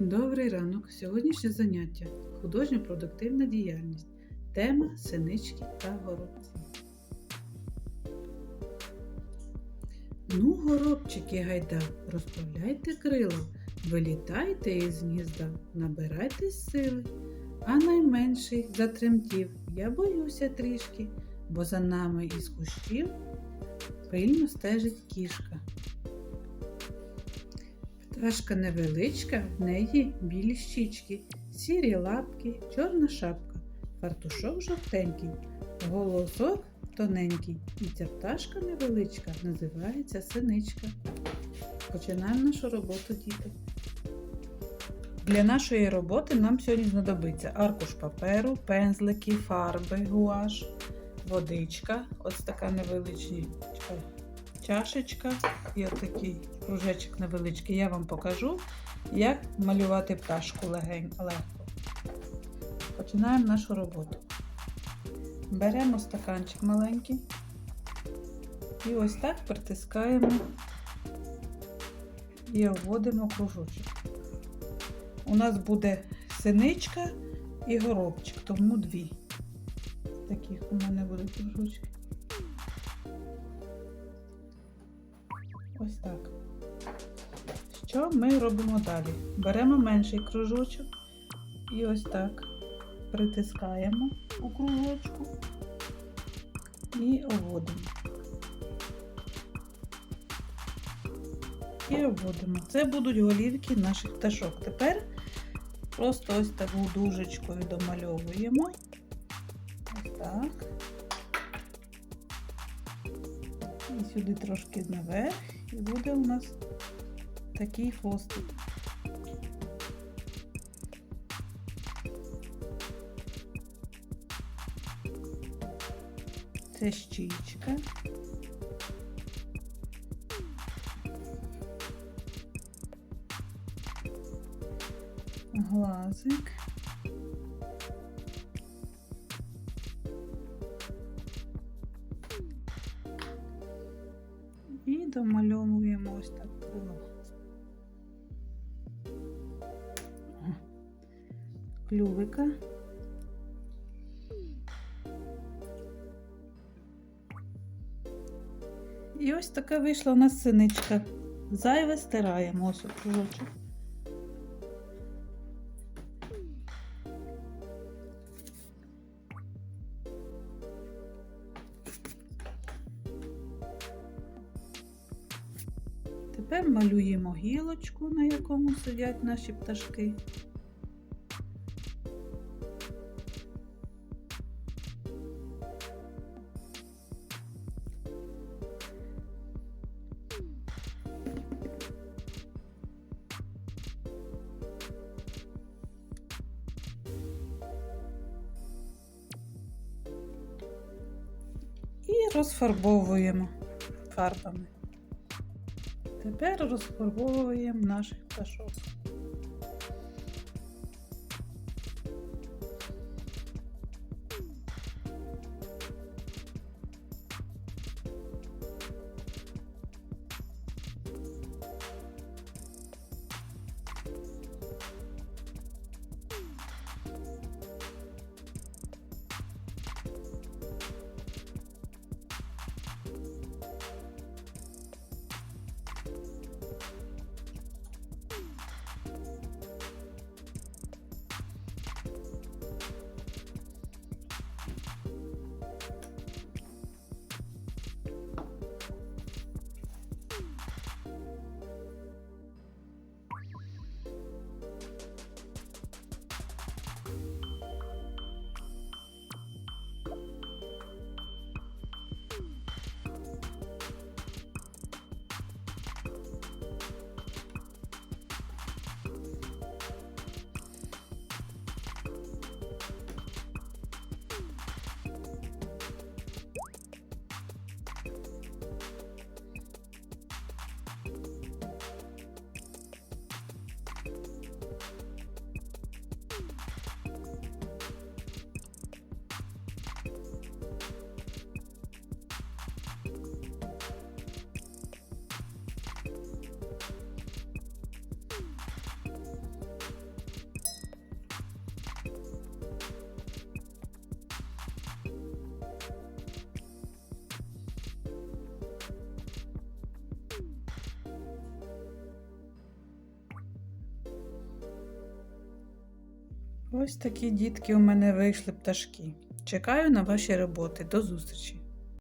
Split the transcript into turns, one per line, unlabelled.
Добрий ранок. Сьогоднішнє заняття художньо-продуктивна діяльність. Тема синички та горобці. Ну, горобчики гайда, розправляйте крила, вилітайте із гнізда, набирайтесь сили. А найменший затремтів, я боюся трішки, бо за нами із кущів пильно стежить кішка. Пташка невеличка, в неї білі щічки, сірі лапки, чорна шапка, фартушок жовтенький, голосок тоненький. І ця пташка невеличка називається синичка. Починаємо нашу роботу, діти. Для нашої роботи нам сьогодні знадобиться аркуш паперу, пензлики, фарби, гуаш, водичка, ось така невеличка чашечка і отакий кружечок невеличкий. Я вам покажу, як малювати пташку легенько. Починаємо нашу роботу. Беремо стаканчик маленький і ось так притискаємо і обводимо кружочок. У нас буде синичка і горобчик, тому дві. Таких у мене будуть кружочки. Ось так. Що ми робимо далі? Беремо менший кружочок і ось так притискаємо у кружочку і обводимо. І обводимо. Це будуть голівки наших пташок. Тепер просто ось таку дужечкою домальовуємо. Ось так. І сюди трошки наверх, буде у нас такий хвостик. Це щічка. Глазик. Домальовуємо ось так. Клювика. І ось така вийшла у нас синичка. Зайве стираємо ось кружочок. Тепер малюємо гілочку, на якому сидять наші пташки. І розфарбовуємо фарбами. Тепер розфарбовуємо наших пташок. Ось такі дітки у мене вийшли пташки. Чекаю на ваші роботи. До зустрічі!